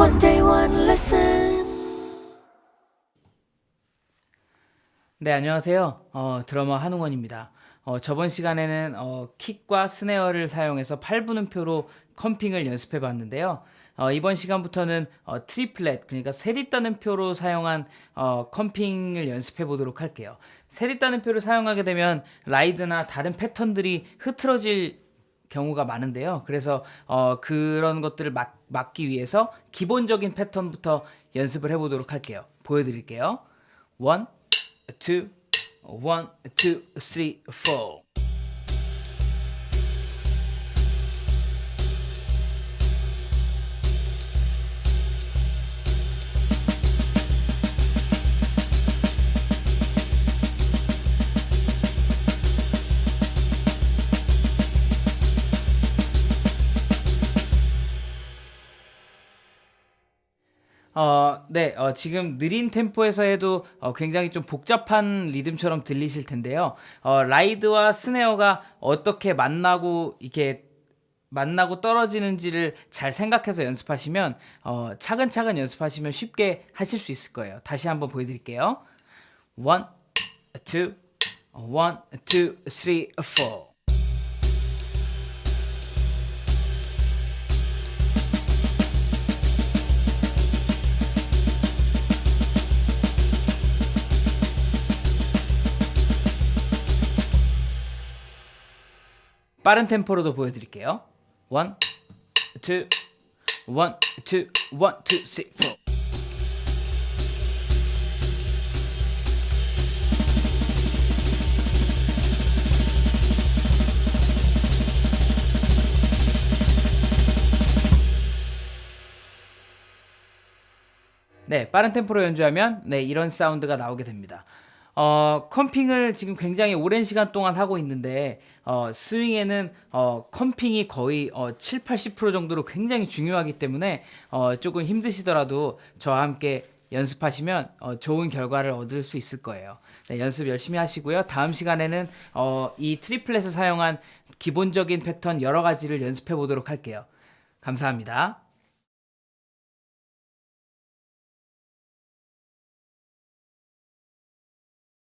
One day, one lesson. 네, 안녕하세요. 어, 드러머 한웅원입니다. 어, 저번 시간에는 어, 킥과 스네어를 사용해서 8분음표로 컴핑을 연습해 봤는데요. 어, 이번 시간부터는 어, 트리플렛, 그러니까 세리 따는 표로 사용한 어, 컴핑을 연습해 보도록 할게요. 세리 따는 표를 사용하게 되면 라이드나 다른 패턴들이 흐트러질 경우가 많은데요. 그래서 어, 그런 것들을 막, 막기 위해서 기본적인 패턴부터 연습을 해보도록 할게요. 보여드릴게요. 원, two, one, two, three, four. 어, 네, 어, 지금 느린 템포에서 해도 어, 굉장히 좀 복잡한 리듬처럼 들리실 텐데요. 어, 라이드와 스네어가 어떻게 만나고 이렇게 만나고 떨어지는지를 잘 생각해서 연습하시면 어, 차근차근 연습하시면 쉽게 하실 수 있을 거예요. 다시 한번 보여드릴게요. One, two, one, two, three, four. 빠른 템포로도 보여드릴게요. Two, one, two, one, two, three, four. 네, 빠른 템포로 연주하면 네, 이런 사운드가 나오게 됩니다. 어, 컴핑을 지금 굉장히 오랜 시간 동안 하고 있는데 어, 스윙에는 어, 컴핑이 거의 어, 7, 80% 정도로 굉장히 중요하기 때문에 어, 조금 힘드시더라도 저와 함께 연습하시면 어, 좋은 결과를 얻을 수 있을 거예요. 네, 연습 열심히 하시고요. 다음 시간에는 어, 이 트리플렛을 사용한 기본적인 패턴 여러 가지를 연습해 보도록 할게요. 감사합니다.